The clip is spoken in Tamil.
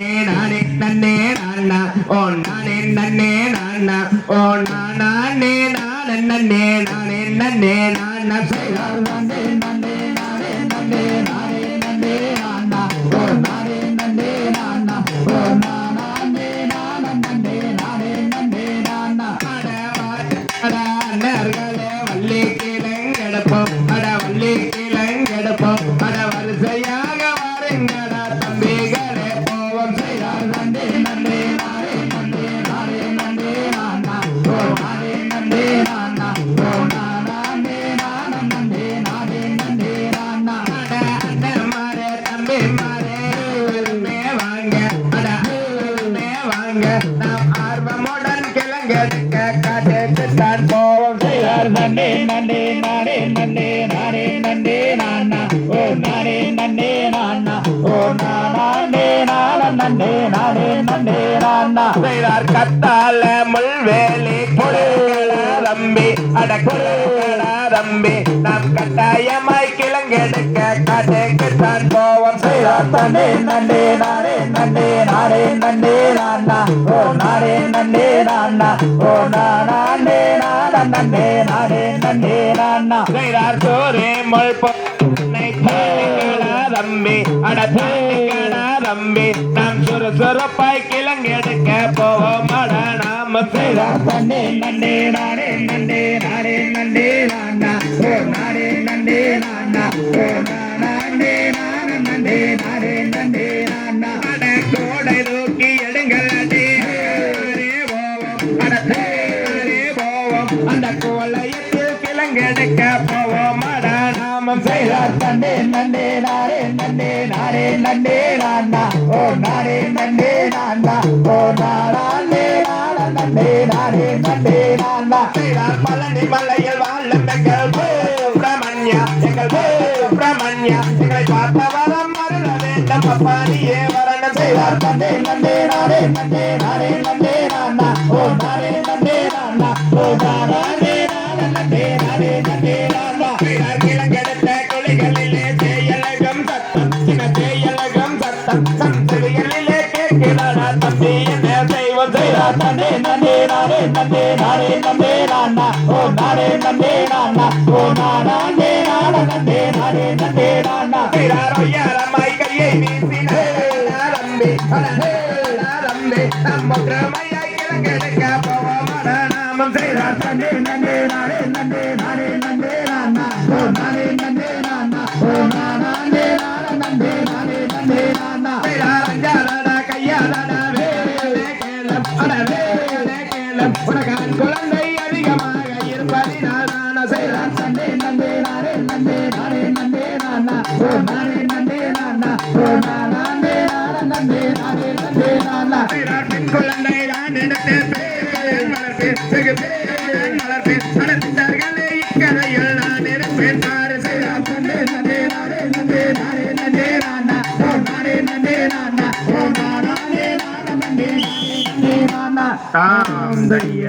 நானே நன்னே நானா ஓ நானே நன்னே நானா ஓ நானே நானே நன்னே நானே நன்னே நானா நன்னே நன்னே நானே நன்னே நானே நன்னே நானா ஓ நானே நன்னே நானா ஓ நானே நானே நன்னே நானே நன்னே நானா அட அட அண்ணர்களே வள்ளி கிழங்கெடுப்போம் அட வள்ளி கிழங்கெடுப்போம் அட வரிசையாக வாருங்கள். ஆர்வமுடன் காட்டுக்கு தான் போவோம் செய்தார். நன்றே நன்றே நானே நன்றே நானே நன்றே நானா? ஓ நானே நன்றே நானா? ஓ நானே நானே? நன்றே நானே நன்றே நானா? செய்தார் கத்தால முள்வேலி கொடுக்கடா தம்பி அட கொடுக்கடா தம்பி நாம் கட்டாயமாய் கிழங்கெடுக்க காட்டுக்கு தான் போவோம் செய்தார். தன்னே நன்றே நானே நன்றே நானே நன்றே நானா? ஓ ஓ நானே நானே நன்றே நானே நன்றே நானா செய்தார் சோரே முள் பொன்னை தானிக்கடா தம்பி அட தானிக்கடா தம்பி நாம் சுறுசுறுப்பாய் கிழங்கெடுக்க போவோம் அட நாம செய்தார் தன்னே நன்றே நானே நன்றே நானே நன்றே நானா ஓ நானே நன்றே நானா ஓ நானே நானே நன்றே நானே நன்றே கோலையத்தில் கிழங்கெடுக்க போவோமாடா நாமம் செய்தார் தண்டே நண்டே நாரே நண்டே நாரே நண்டே நானா ஓ நாரே நண்டே நானா ஓ நானே நான நன்னே நாரே நண்டே நானா செய்தார் பழனி மலையில் வாழும் எங்கள் சுப்பிரமணியா எங்கள் சுப்பிரமணியா எங்களை பார்த்த வரம் மருள வேண்டும் அப்பா நீயே வரணம் செய்தார் தண்டே நண்டே நாரே நண்டே நாரே நண்டே நானா ஓ நாரே தேயலகம் சத்தம் சின்ன தேயலகம் சத்தம் சந்ததிகளிலே கேட்கிறாரா தம்பி என்ன செய்வோம் செய்தார். நானா ஓ நானா ஓ நானா கையை நம்ம கிரமையாய் கிழங்கெடுக்க போவோம் நாமம் செய்தார். தன்னே நன்னே தன்னே நன்னே நாரே நன்னே நாரே நன்னே நானா? ஓ நானா நானே? நாரே நன்னே நானா பெண் குழந்தை வெகு நடந்தார்களே இருப்பேன். நாரே நாரே ஓ நானே ஓ நாரே நானா தாம் தைய